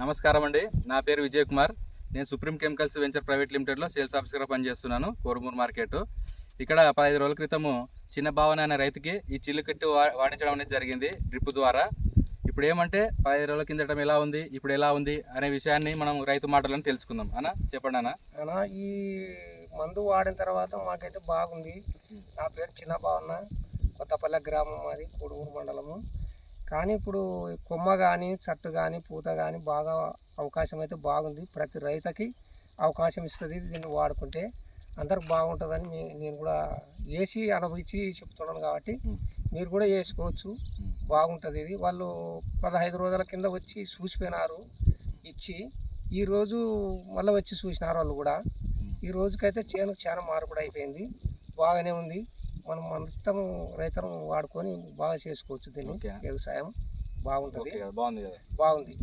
నమస్కారం అండి. నా పేరు విజయ్ కుమార్. నేను సుప్రీం కెమికల్స్ వెంచర్ ప్రైవేట్ లిమిటెడ్లో సేల్స్ ఆఫీసర్గా పనిచేస్తున్నాను కోరుమూరు మార్కెట్. ఇక్కడ పదహైదు రోజుల క్రితము చిన్న భావన అనే రైతుకి ఈ చిల్లుకట్టు వా- వాడించడం అనేది జరిగింది డ్రిప్ ద్వారా. ఇప్పుడు ఏమంటే పదహైదు రోజుల కిందటం ఎలా ఉంది ఇప్పుడు ఎలా ఉంది అనే విషయాన్ని మనం రైతు మాటలను తెలుసుకుందాం. అన్న చెప్పండి అన్న అలా ఈ మందు వాడిన తర్వాత మాకైతే బాగుంది. నా పేరు చిన్న భావన కొత్తపల్లె గ్రామం అది కోడుమూరు మండలము. కానీ ఇప్పుడు కొమ్మ కానీ చెట్టు కానీ పూత కానీ బాగా అవకాశం అయితే బాగుంది. ప్రతి రైతుకి అవకాశం ఇస్తుంది దీన్ని వాడుకుంటే. అందరికి బాగుంటుందని నేను కూడా వేసి అనుభవించి చెప్తున్నాను కాబట్టి మీరు కూడా వేసుకోవచ్చు బాగుంటుంది ఇది. వాళ్ళు పదహైదు రోజుల కింద వచ్చి చూసిపోయినారు ఇచ్చి ఈరోజు మళ్ళీ వచ్చి చూసినారు వాళ్ళు కూడా. ఈ రోజుకైతే చేను చాలా మార్పుడు అయిపోయింది. బాగానే ఉంది. మనం మొత్తం రైతులను వాడుకొని బాగా చేసుకోవచ్చు దీన్ని. వ్యవసాయం బాగుంటుంది. బాగుంది కదా. బాగుంది.